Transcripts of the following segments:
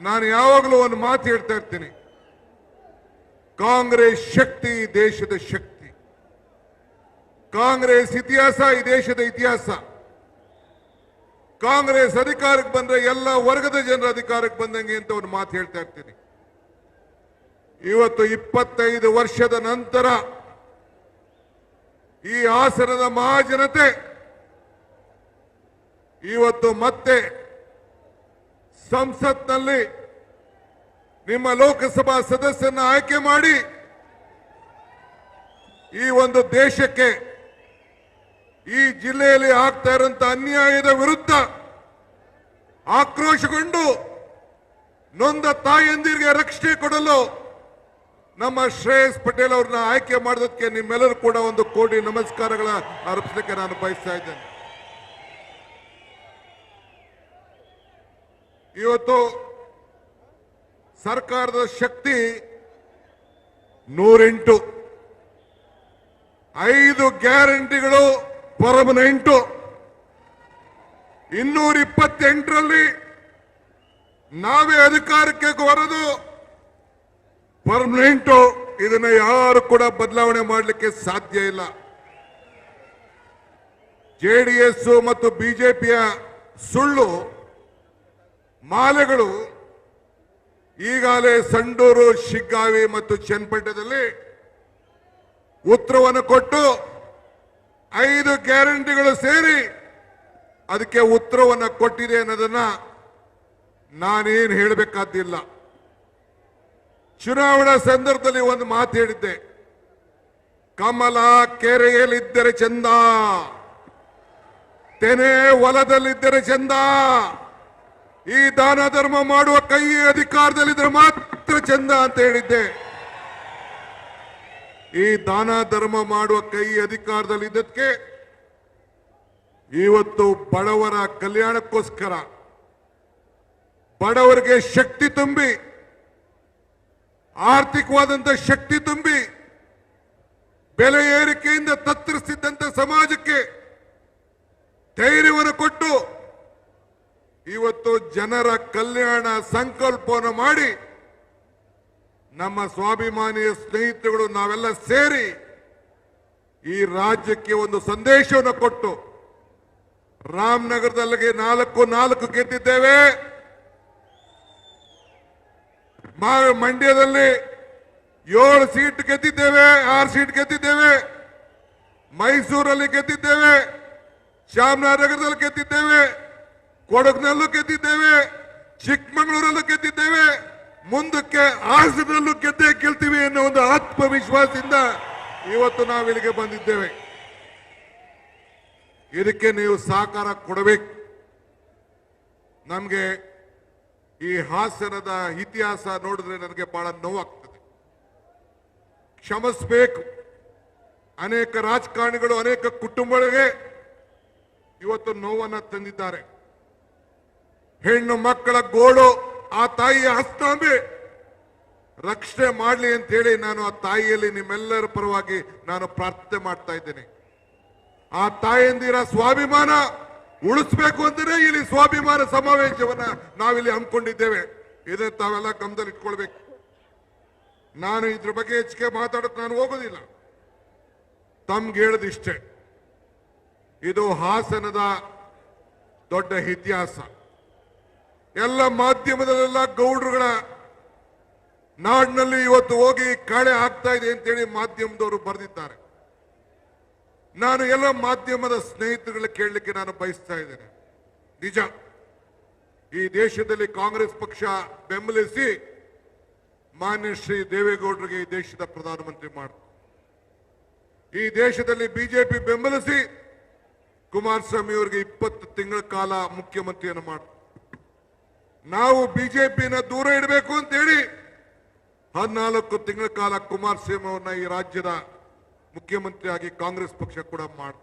ನಾನು ಯಾವಾಗಲೂ ಒಂದು ಮಾತು ಹೇಳ್ತಾ ಇರ್ತೀನಿ. ಕಾಂಗ್ರೆಸ್ ಶಕ್ತಿ ದೇಶದ ಶಕ್ತಿ. ಕಾಂಗ್ರೆಸ್ ಇತಿಹಾಸ ಈ ದೇಶದ ಇತಿಹಾಸ. ಕಾಂಗ್ರೆಸ್ ಅಧಿಕಾರಕ್ಕೆ ಬಂದ್ರೆ ಎಲ್ಲ ವರ್ಗದ ಜನರ ಅಧಿಕಾರಕ್ಕೆ ಬಂದಂಗೆ ಅಂತ ಒಂದು ಮಾತು ಹೇಳ್ತಾ ಇರ್ತೀನಿ. ಇವತ್ತು ಇಪ್ಪತ್ತೈದು ವರ್ಷದ ನಂತರ ಈ ಹಾಸನದ ಮಹಾಜನತೆ ಇವತ್ತು ಮತ್ತೆ ಸಂಸತ್ನಲ್ಲಿ ನಿಮ್ಮ ಲೋಕಸಭಾ ಸದಸ್ಯನ ಆಯ್ಕೆ ಮಾಡಿ ಈ ಒಂದು ದೇಶಕ್ಕೆ ಈ ಜಿಲ್ಲೆಯಲ್ಲಿ ಆಗ್ತಾ ಇರುವಂತ ಅನ್ಯಾಯದ ವಿರುದ್ಧ ಆಕ್ರೋಶಗೊಂಡು ನೊಂದ ತಾಯಂದಿರಿಗೆ ರಕ್ಷಣೆ ಕೊಡಲು ನಮ್ಮ ಶ್ರೇಯಸ್ ಪಟೇಲ್ ಅವ್ರನ್ನ ಆಯ್ಕೆ ಮಾಡೋದಕ್ಕೆ ನಿಮ್ಮೆಲ್ಲರೂ ಕೂಡ ಒಂದು ಕೋಟಿ ನಮಸ್ಕಾರಗಳ ಅರ್ಪಿಸಲಿಕ್ಕೆ ನಾನು ಬಯಸ್ತಾ ಇದ್ದೇನೆ. ಇವತ್ತು ಸರ್ಕಾರದ ಶಕ್ತಿ ನೂರೆಂಟು. ಐದು ಗ್ಯಾರಂಟಿಗಳು ಪರ್ಮನೆಂಟು ಇನ್ನೂರ ಇಪ್ಪತ್ತೆಂಟರಲ್ಲಿ ನಾವೇ ಅಧಿಕಾರಕ್ಕೆ ಬರೋದು ಪರ್ಮನೆಂಟು ಇದನ್ನ ಯಾರು ಕೂಡ ಬದಲಾವಣೆ ಮಾಡಲಿಕ್ಕೆ ಸಾಧ್ಯ ಇಲ್ಲ. ಜೆಡಿಎಸ್ ಮತ್ತು ಬಿಜೆಪಿಯ ಸುಳ್ಳು ಮಾಲೆಗಳು ಈಗಾಗಲೇ ಸಂಡೂರು, ಶಿಗ್ಗಾವಿ ಮತ್ತು ಚನ್ನಪಟ್ಟಣದಲ್ಲಿ ಉತ್ತರವನ್ನು ಕೊಟ್ಟು ಐದು ಗ್ಯಾರಂಟಿಗಳು ಸೇರಿ ಅದಕ್ಕೆ ಉತ್ತರವನ್ನು ಕೊಟ್ಟಿದೆ ಅನ್ನೋದನ್ನ ನಾನೇನು ಹೇಳಬೇಕಾದಿಲ್ಲ ಚುನಾವಣಾ ಸಂದರ್ಭದಲ್ಲಿ ಒಂದು ಮಾತು ಹೇಳಿದ್ದೆ. ಕಮಲ ಕೆರೆಯಲ್ಲಿದ್ದರೆ ಚಂದ, ತೆನೆ ಹೊಲದಲ್ಲಿದ್ದರೆ ಚಂದ. ಈ ದಾನ ಧರ್ಮ ಮಾಡುವ ಕೈ ಅಧಿಕಾರದಲ್ಲಿದ್ರೆ ಮಾತ್ರ ಚಂದ ಅಂತ ಹೇಳಿದ್ದೆ. ಈ ದಾನ ಧರ್ಮ ಮಾಡುವ ಕೈ ಅಧಿಕಾರದಲ್ಲಿದ್ದಕ್ಕೆ ಇವತ್ತು ಬಡವರ ಕಲ್ಯಾಣಕ್ಕೋಸ್ಕರ, ಬಡವರಿಗೆ ಶಕ್ತಿ ತುಂಬಿ, ಆರ್ಥಿಕವಾದಂತ ಶಕ್ತಿ ತುಂಬಿ, ಬೆಲೆ ಏರಿಕೆಯಿಂದ ತತ್ತರಿಸಿದ್ದಂತ ಸಮಾಜಕ್ಕೆ ಧೈರ್ಯವನ್ನು ಕೊಟ್ಟು ಇವತ್ತು ಜನರ ಕಲ್ಯಾಣ ಸಂಕಲ್ಪವನ್ನು ಮಾಡಿ ನಮ್ಮ ಸ್ವಾಭಿಮಾನಿಯ ಸ್ನೇಹಿತರುಗಳು ನಾವೆಲ್ಲ ಸೇರಿ ಈ ರಾಜ್ಯಕ್ಕೆ ಒಂದು ಸಂದೇಶವನ್ನು ಕೊಟ್ಟು ರಾಮನಗರದಲ್ಲಿ ನಾಲ್ಕು ನಾಲ್ಕು ಗೆದ್ದಿದ್ದೇವೆ. ಮಂಡ್ಯದಲ್ಲಿ ಏಳು ಸೀಟ್ ಗೆದ್ದಿದ್ದೇವೆ, ಆರು ಸೀಟ್ ಗೆದ್ದಿದ್ದೇವೆ. ಮೈಸೂರಲ್ಲಿ ಗೆದ್ದಿದ್ದೇವೆ, ಚಾಮರಾಜನಗರದಲ್ಲಿ ಗೆದ್ದಿದ್ದೇವೆ. ಕೊಡಗಿನಲ್ಲೂ ಗೆದ್ದಿದ್ದೇವೆ, ಚಿಕ್ಕಮಗಳೂರಲ್ಲೂ ಗೆದ್ದಿದ್ದೇವೆ, ಮುಂದಕ್ಕೆ ಹಾಸನಲ್ಲೂ ಗೆದ್ದೇ ಗೆಲ್ತೀವಿ ಅನ್ನೋ ಒಂದು ಆತ್ಮವಿಶ್ವಾಸದಿಂದ ಇವತ್ತು ನಾವು ಇಲ್ಲಿಗೆ ಬಂದಿದ್ದೇವೆ. ಇದಕ್ಕೆ ನೀವು ಸಹಕಾರ ಕೊಡಬೇಕು. ನಮಗೆ ಈ ಹಾಸನದ ಇತಿಹಾಸ ನೋಡಿದ್ರೆ ನನಗೆ ಬಹಳ ನೋವಾಗ್ತದೆ. ಕ್ಷಮಿಸಬೇಕು. ಅನೇಕ ರಾಜಕಾರಣಿಗಳು, ಅನೇಕ ಕುಟುಂಬಗಳಿಗೆ ಇವತ್ತು ನೋವನ್ನು ತಂದಿದ್ದಾರೆ. ಹೆಣ್ಣು ಮಕ್ಕಳ ಗೋಳು, ಆ ತಾಯಿಯ ಹಸ್ತಾಂಬೆ. ರಕ್ಷಣೆ ಮಾಡಲಿ ಅಂತ ಹೇಳಿ ನಾನು ಆ ತಾಯಿಯಲ್ಲಿ ನಿಮ್ಮೆಲ್ಲರ ಪರವಾಗಿ ನಾನು ಪ್ರಾರ್ಥನೆ ಮಾಡ್ತಾ ಇದ್ದೇನೆ. ಆ ತಾಯಿಯಂದಿರ ಸ್ವಾಭಿಮಾನ ಉಳಿಸ್ಬೇಕು ಅಂದರೆ ಇಲ್ಲಿ ಸ್ವಾಭಿಮಾನ ಸಮಾವೇಶವನ್ನ ನಾವಿಲ್ಲಿ ಹಮ್ಮಿಕೊಂಡಿದ್ದೇವೆ. ಇದೇ ತಾವೆಲ್ಲ ಗಮನದಲ್ಲಿ ಇಟ್ಕೊಳ್ಬೇಕು. ನಾನು ಇದ್ರ ಬಗ್ಗೆ ಹೆಚ್ಚಿಗೆ ಮಾತಾಡೋಕೆ ನಾನು ಹೋಗೋದಿಲ್ಲ. ತಮ್ಗೆ ಹೇಳದಿಷ್ಟೇ. ಇದು ಹಾಸನದ ದೊಡ್ಡ ಇತಿಹಾಸ. ಎಲ್ಲ ಮಾಧ್ಯಮದಲ್ಲೆಲ್ಲ ಗೌಡ್ರುಗಳ ನಾಡಿನಲ್ಲಿ ಇವತ್ತು ಹೋಗಿ ಕಾಳೆ ಆಗ್ತಾ ಇದೆ ಅಂತೇಳಿ ಮಾಧ್ಯಮದವರು ಬರೆದಿದ್ದಾರೆ. ನಾನು ಎಲ್ಲ ಮಾಧ್ಯಮದ ಸ್ನೇಹಿತರುಗಳ ಕೇಳಲಿಕ್ಕೆ ನಾನು ಬಯಸ್ತಾ ಇದ್ದೇನೆ. ನಿಜ, ಈ ದೇಶದಲ್ಲಿ ಕಾಂಗ್ರೆಸ್ ಪಕ್ಷ ಬೆಂಬಲಿಸಿ ಮಾನ್ಯ ಶ್ರೀ ದೇವೇಗೌಡರಿಗೆ ಈ ದೇಶದ ಪ್ರಧಾನಮಂತ್ರಿ ಮಾಡ್ತಾರೆ ಈ ದೇಶದಲ್ಲಿ ಬಿಜೆಪಿ ಬೆಂಬಲಿಸಿ ಕುಮಾರಸ್ವಾಮಿ ಅವರಿಗೆ ಇಪ್ಪತ್ತು ತಿಂಗಳ ಕಾಲ ಮುಖ್ಯಮಂತ್ರಿಯನ್ನು ಮಾಡ್ತಾರೆ ನಾವು ಬಿಜೆಪಿನ ದೂರ ಇಡಬೇಕು ಅಂತೇಳಿ ಹದಿನಾಲ್ಕು ತಿಂಗಳ ಕಾಲ ಕುಮಾರಸ್ವಾಮಿ ಅವರನ್ನ ಈ ರಾಜ್ಯದ ಮುಖ್ಯಮಂತ್ರಿಯಾಗಿ ಕಾಂಗ್ರೆಸ್ ಪಕ್ಷ ಕೂಡ ಮಾಡ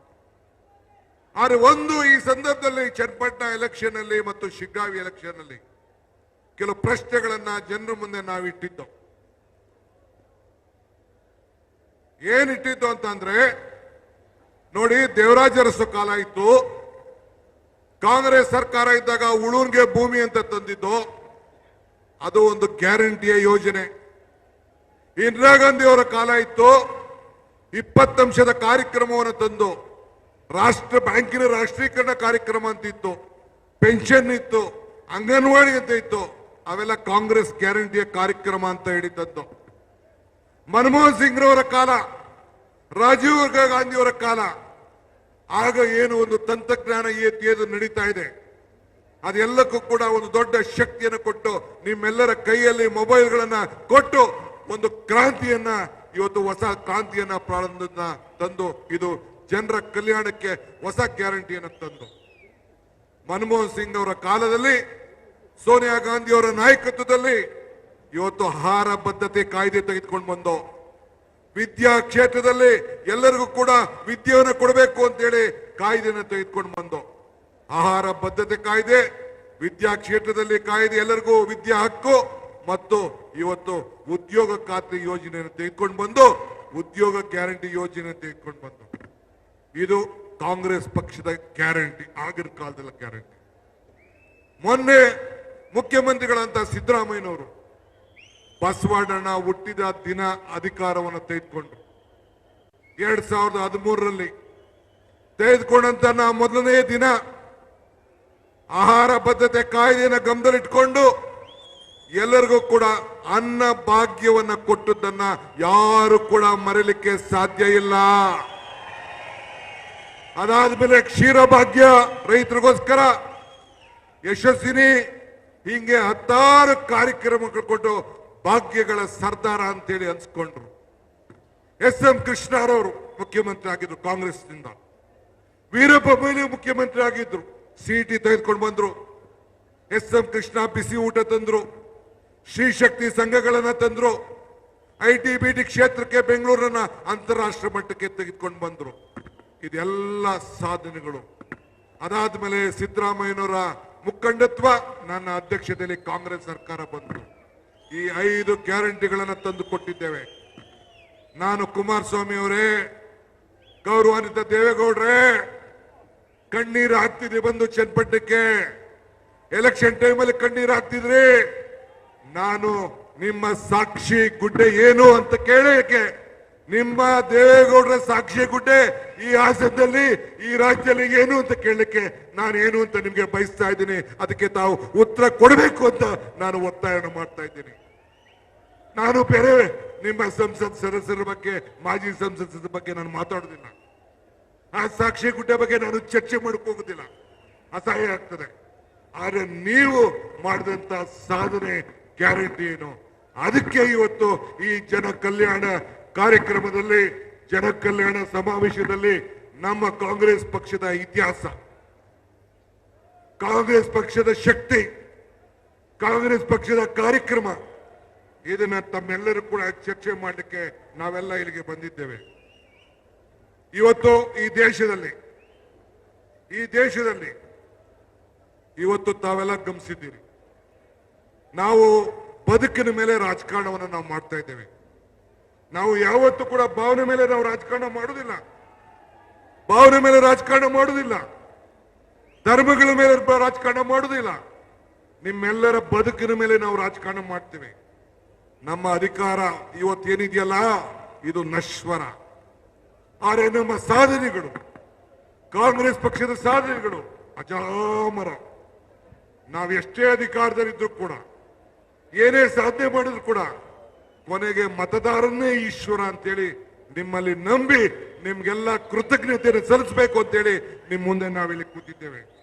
ಆದರೆ ಒಂದು ಈ ಸಂದರ್ಭದಲ್ಲಿ ಚನ್ನಪಟ್ಟಣ ಎಲೆಕ್ಷನ್ ಅಲ್ಲಿ ಮತ್ತು ಶಿಗ್ಗಾವಿ ಎಲೆಕ್ಷನ್ ಅಲ್ಲಿ ಕೆಲವು ಪ್ರಶ್ನೆಗಳನ್ನ ಜನರ ಮುಂದೆ ನಾವು ಇಟ್ಟಿದ್ದು. ಏನಿಟ್ಟಿದ್ದು ಅಂತಂದ್ರೆ, ನೋಡಿ ದೇವರಾಜರಸು ಕಾಲ ಇತ್ತು. ಕಾಂಗ್ರೆಸ್ ಸರ್ಕಾರ ಇದ್ದಾಗ ಉಳೂನ್ಗೆ ಭೂಮಿ ಅಂತ ತಂದಿದ್ದು, ಅದು ಒಂದು ಗ್ಯಾರಂಟಿಯ ಯೋಜನೆ. ಇಂದಿರಾ ಗಾಂಧಿ ಅವರ ಕಾಲ ಇತ್ತು ಇಪ್ಪತ್ತಂಶದ ಕಾರ್ಯಕ್ರಮವನ್ನು ತಂದು, ರಾಷ್ಟ್ರ ಬ್ಯಾಂಕಿನ ರಾಷ್ಟ್ರೀಕರಣ ಕಾರ್ಯಕ್ರಮ ಅಂತ ಇತ್ತು ಪೆನ್ಷನ್ ಇತ್ತು, ಅಂಗನವಾಡಿ ಅಂತ ಇತ್ತು, ಅವೆಲ್ಲ ಕಾಂಗ್ರೆಸ್ ಗ್ಯಾರಂಟಿಯ ಕಾರ್ಯಕ್ರಮ ಅಂತ ಹೇಳಿದ್ದದ್ದು ಮನಮೋಹನ್ ಸಿಂಗ್ರವರ ಕಾಲ, ರಾಜೀವ್ ಗಾಂಧಿಯವರ ಕಾಲ ಆಗ ಏನು ಒಂದು ತಂತ್ರಜ್ಞಾನ ಏದು ನಡೀತಾ ಇದೆ? ಅದೆಲ್ಲಕ್ಕೂ ಕೂಡ ಒಂದು ದೊಡ್ಡ ಶಕ್ತಿಯನ್ನು ಕೊಟ್ಟು ನಿಮ್ಮೆಲ್ಲರ ಕೈಯಲ್ಲಿ ಮೊಬೈಲ್ಗಳನ್ನ ಕೊಟ್ಟು ಒಂದು ಕ್ರಾಂತಿಯನ್ನ, ಇವತ್ತು ಹೊಸ ಕ್ರಾಂತಿಯನ್ನ ಪ್ರಾರಂಭ ತಂದು ಇದು ಜನರ ಕಲ್ಯಾಣಕ್ಕೆ ಹೊಸ ಗ್ಯಾರಂಟಿಯನ್ನು ತಂದು. ಮನಮೋಹನ್ ಸಿಂಗ್ ಅವರ ಕಾಲದಲ್ಲಿ, ಸೋನಿಯಾ ಗಾಂಧಿ ಅವರ ನಾಯಕತ್ವದಲ್ಲಿ ಇವತ್ತು ಆಹಾರ ಬದ್ಧತೆ ಕಾಯ್ದೆ ತೆಗೆದುಕೊಂಡು ಬಂದು ವಿದ್ಯಾ ಕ್ಷೇತ್ರದಲ್ಲಿ ಎಲ್ಲರಿಗೂ ಕೂಡ ವಿದ್ಯೆಯನ್ನು ಕೊಡಬೇಕು ಅಂತೇಳಿ ಕಾಯ್ದೆಯನ್ನು ತೆಗೆದುಕೊಂಡು ಬಂದು ಆಹಾರ ಬದ್ಧತೆ ಕಾಯ್ದೆ, ವಿದ್ಯಾ ಕ್ಷೇತ್ರದಲ್ಲಿ ಕಾಯ್ದೆ, ಎಲ್ಲರಿಗೂ ವಿದ್ಯಾ ಹಕ್ಕು ಮತ್ತು ಇವತ್ತು ಉದ್ಯೋಗ ಖಾತ್ರಿ ಯೋಜನೆಯನ್ನು ತೆಗೆದುಕೊಂಡು ಬಂದು ಉದ್ಯೋಗ ಗ್ಯಾರಂಟಿ ಯೋಜನೆ ತೆಗೆದುಕೊಂಡು ಬಂದು. ಇದು ಕಾಂಗ್ರೆಸ್ ಪಕ್ಷದ ಗ್ಯಾರಂಟಿ, ಆಗಿನ ಕಾಲದಲ್ಲ ಗ್ಯಾರಂಟಿ. ಮೊನ್ನೆ ಮುಖ್ಯಮಂತ್ರಿಗಳಂತ ಸಿದ್ದರಾಮಯ್ಯನವರು ಬಸವಣ್ಣನ ಹುಟ್ಟಿದ ದಿನ ಅಧಿಕಾರವನ್ನು ತೆಗೆದುಕೊಂಡ್ರು. ಎರಡ್ ಸಾವಿರದ ಹದಿಮೂರರಲ್ಲಿ ತೆಗೆದುಕೊಂಡಂತ ನಾ ಮೊದಲನೇ ದಿನ ಆಹಾರ ಬದ್ಧತೆ ಕಾಯ್ದೆಯನ್ನು ಗಮನದಲ್ಲಿಟ್ಕೊಂಡು ಎಲ್ಲರಿಗೂ ಕೂಡ ಅನ್ನ ಭಾಗ್ಯವನ್ನ ಕೊಟ್ಟದ್ದನ್ನ ಯಾರು ಕೂಡ ಮರೆಯಲಿಕ್ಕೆ ಸಾಧ್ಯ ಇಲ್ಲ. ಅದಾದ್ಮೇಲೆ ಕ್ಷೀರ ಭಾಗ್ಯ ರೈತರಿಗೋಸ್ಕರ ಯಶಸ್ವಿನಿ ಹಿಂಗೆ ಹತ್ತಾರು ಕಾರ್ಯಕ್ರಮಗಳು ಕೊಟ್ಟು ಭಾಗ್ಯಗಳ ಸರ್ದಾರ ಅಂತೇಳಿ ಅನ್ಸ್ಕೊಂಡ್ರು. ಎಸ್ ಎಂ ಕೃಷ್ಣರವರು ಮುಖ್ಯಮಂತ್ರಿ ಆಗಿದ್ರು ಕಾಂಗ್ರೆಸ್ನಿಂದ. ವೀರಪ್ಪ ಮೊಯ್ಲಿ ಮುಖ್ಯಮಂತ್ರಿ ಆಗಿದ್ರು. ಸಿಇಟಿ ತೆಗೆದುಕೊಂಡು ಬಂದ್ರು. ಎಸ್ ಎಂ ಕೃಷ್ಣ ಬಿಸಿ ಊಟ ತಂದ್ರು. ಶ್ರೀ ಶಕ್ತಿ ಸಂಘಗಳನ್ನ ತಂದ್ರು. ಐ ಟಿ ಕ್ಷೇತ್ರಕ್ಕೆ ಬೆಂಗಳೂರನ್ನ ಅಂತಾರಾಷ್ಟ್ರ ಮಟ್ಟಕ್ಕೆ ತೆಗೆದುಕೊಂಡು ಬಂದ್ರು. ಇದೆಲ್ಲ ಸಾಧನೆಗಳು. ಅದಾದ್ಮೇಲೆ ಸಿದ್ದರಾಮಯ್ಯನವರ ಮುಖಂಡತ್ವ ನನ್ನ ಅಧ್ಯಕ್ಷತೆಯಲ್ಲಿ ಕಾಂಗ್ರೆಸ್ ಸರ್ಕಾರ ಬಂತು. ಈ ಐದು ಗ್ಯಾರಂಟಿಗಳನ್ನು ತಂದು ಕೊಟ್ಟಿದ್ದೇವೆ ನಾನು ಕುಮಾರಸ್ವಾಮಿ ಅವರೇ, ಗೌರವಾನ್ವಿತ ದೇವೇಗೌಡರೇ, ಕಣ್ಣೀರು ಹಾಕ್ತಿದ್ರಿ ಬಂದು ಚನ್ನಪಟ್ಟಣಕ್ಕೆ. ಎಲೆಕ್ಷನ್ ಟೈಮಲ್ಲಿ ಕಣ್ಣೀರು ಹಾಕ್ತಿದ್ರಿ. ನಾನು ನಿಮ್ಮ ಸಾಕ್ಷಿ ಗುಡ್ಡೆ ಏನು ಅಂತ ಕೇಳಕ್ಕೆ ನಿಮ್ಮ ದೇವೇಗೌಡರ ಸಾಕ್ಷಿ ಗುಡ್ಡೆ ಈ ಹಾಸನದಲ್ಲಿ, ಈ ರಾಜ್ಯದಲ್ಲಿ ಏನು ಅಂತ ಕೇಳಲಿಕ್ಕೆ ನಾನು ಏನು ಅಂತ ನಿಮಗೆ ಬಯಸ್ತಾ ಇದ್ದೀನಿ. ಅದಕ್ಕೆ ತಾವು ಉತ್ತರ ಕೊಡಬೇಕು ಅಂತ ನಾನು ಒತ್ತಾಯವನ್ನು ಮಾಡ್ತಾ ಇದ್ದೀನಿ. ನಾನು ಬೇರೆ ನಿಮ್ಮ ಸಂಸತ್ ಸದಸ್ಯರ ಬಗ್ಗೆ, ಮಾಜಿ ಸಂಸದರ ಬಗ್ಗೆ ನಾನು ಮಾತಾಡೋದಿಲ್ಲ. ಆ ಸಾಕ್ಷಿ ಗುಡ್ಡೆ ಬಗ್ಗೆ ನಾನು ಚರ್ಚೆ ಹೋಗುದಿಲ್ಲ. ಅಸಹ್ಯ ಆಗ್ತದೆ. ಆದ್ರೆ ನೀವು ಮಾಡಿದಂತ ಸಾಧನೆ, ಗ್ಯಾರಂಟಿ ಏನು? ಅದಕ್ಕೆ ಇವತ್ತು ಈ ಜನ ಕಲ್ಯಾಣ ಕಾರ್ಯಕ್ರಮದಲ್ಲಿ ಜನ ಕಲ್ಯಾಣ ಸಮಾವೇಶದಲ್ಲಿ ನಮ್ಮ ಕಾಂಗ್ರೆಸ್ ಪಕ್ಷದ ಇತಿಹಾಸ. ಕಾಂಗ್ರೆಸ್ ಪಕ್ಷದ ಶಕ್ತಿ, ಕಾಂಗ್ರೆಸ್ ಪಕ್ಷದ ಕಾರ್ಯಕ್ರಮ. ಇದನ್ನ ತಮ್ಮೆಲ್ಲರೂ ಕೂಡ ಚರ್ಚೆ ಮಾಡಲಿಕ್ಕೆ ನಾವೆಲ್ಲ ಇಲ್ಲಿಗೆ ಬಂದಿದ್ದೇವೆ. ಇವತ್ತು ಈ ದೇಶದಲ್ಲಿ ಈ ದೇಶದಲ್ಲಿ ಇವತ್ತು ತಾವೆಲ್ಲ ಗಮನಿಸಿದ್ದೀರಿ. ನಾವು ಬದುಕಿನ ಮೇಲೆ ರಾಜಕಾರಣವನ್ನು ನಾವು ಮಾಡ್ತಾ ಇದ್ದೇವೆ. ನಾವು ಯಾವತ್ತೂ ಕೂಡ ಭಾವನೆ ಮೇಲೆ ನಾವು ರಾಜಕಾರಣ ಮಾಡುವುದಿಲ್ಲ. ಭಾವನೆ ಮೇಲೆ ರಾಜಕಾರಣ ಮಾಡುವುದಿಲ್ಲ. ಧರ್ಮಗಳ ಮೇಲೆ ರಾಜಕಾರಣ ಮಾಡುವುದಿಲ್ಲ. ನಿಮ್ಮೆಲ್ಲರ ಬದುಕಿನ ಮೇಲೆ ನಾವು ರಾಜಕಾರಣ ಮಾಡ್ತೇವೆ. ನಮ್ಮ ಅಧಿಕಾರ ಇವತ್ತೇನಿದೆಯಲ್ಲ? ಇದು ನಶ್ವರ. ಆದರೆ ನಮ್ಮ ಸಾಧನೆಗಳು, ಕಾಂಗ್ರೆಸ್ ಪಕ್ಷದ ಸಾಧನೆಗಳು ಅಜಾಮರ. ನಾವು ಎಷ್ಟೇ ಅಧಿಕಾರದಲ್ಲಿದ್ರು ಕೂಡ, ಏನೇ ಸಾಧನೆ ಮಾಡಿದ್ರು ಕೂಡ, ಕೊನೆಗೆ ಮತದಾರನ್ನೇ ಈಶ್ವರ ಅಂತೇಳಿ ನಿಮ್ಮಲ್ಲಿ ನಂಬಿ ನಿಮ್ಗೆಲ್ಲ ಕೃತಜ್ಞತೆಯನ್ನು ಸಲ್ಲಿಸಬೇಕು ಅಂತೇಳಿ ನಿಮ್ಮ ಮುಂದೆ ನಾವಿಲ್ಲಿ ಕೂತಿದ್ದೇವೆ.